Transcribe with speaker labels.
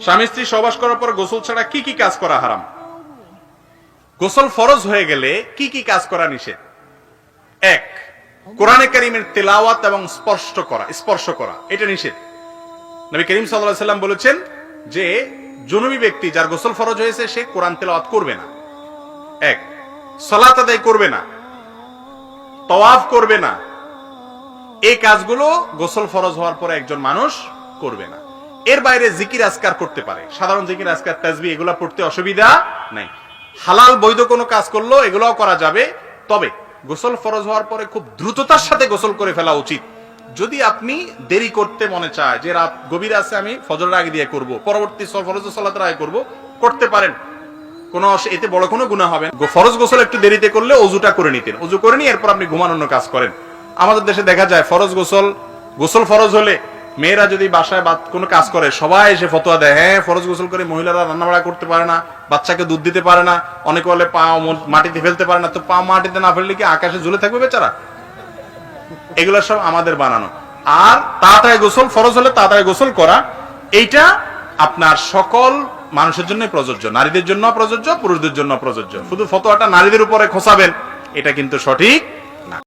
Speaker 1: স্বামী স্ত্রী সবাস করার পর গোসল ছাড়া কি কি কাজ করা হারাম? গোসল ফরজ হয়ে গেলে কি কি কাজ করা নিষেধ? এক, কোরআনে করিমের তেলাওয়াত এবং স্পষ্ট করা, স্পর্শ করা, এটা নিষেধ। নবী করিম সাল্লাম বলেছেন যে, জনবী ব্যক্তি যার গোসল ফরজ হয়েছে, সে কোরআন তেলাওয়াত করবে না। এক, সলাত আদায় করবে না। তওয়াফ করবে না। এই কাজগুলো গোসল ফরজ হওয়ার পরে একজন মানুষ করবে না। এর বাইরে জিকির আজকার করতে পারে। সাধারণ জিকির আজকার, তাজবি, এগুলা পড়তে অসুবিধা নাই। হালাল, বৈধ কোনো কাজ করল, এগুলোও করা যাবে। তবে গোসল ফরজ হওয়ার পরে খুব দ্রুততার সাথে গোসল করে ফেলা উচিত। যদি আপনি দেরি করতে মনে চায় যে রাত গভীর আছে, আমি ফজরের আগে দিয়ে করব, পরবর্তী ফরজ সলাতের আগে করব, করতে পারেন। কোন এতে বড় কোনো গুণা হবে। ফরজ গোসল একটু দেরিতে করলে অজুটা করে নিতেন। অজু করে নিয়ে এরপর আপনি ঘুমানোর কাজ করেন। আমাদের দেশে দেখা যায়, ফরজ গোসল গোসল ফরজ হলে মেয়েরা যদি বাসায় বা কোনো কাজ করে, সবাই এসে ফতোয়া দেয় হ্যাঁ ফরজ গোসল করে মহিলারা রান্নাবাড়া করতে পারে না, বাচ্চাকে দুধ দিতে পারে না, অনেকে বলে পা মাটিতে ফেলতে পারে না। তো পা মাটিতে না ফেললে কি আকাশে ঝুলে থাকবে বেচারা? এগুলো সব আমাদের বানানো। আর তাড়াতাড়ি গোসল ফরজ হলে তাড়াতাড়ি গোসল করা, এইটা আপনার সকল মানুষের জন্য প্রযোজ্য। নারীদের জন্য প্রযোজ্য, পুরুষদের জন্য প্রযোজ্য। শুধু ফতোয়াটা নারীদের উপরে খোসাবেন এটা কিন্তু সঠিক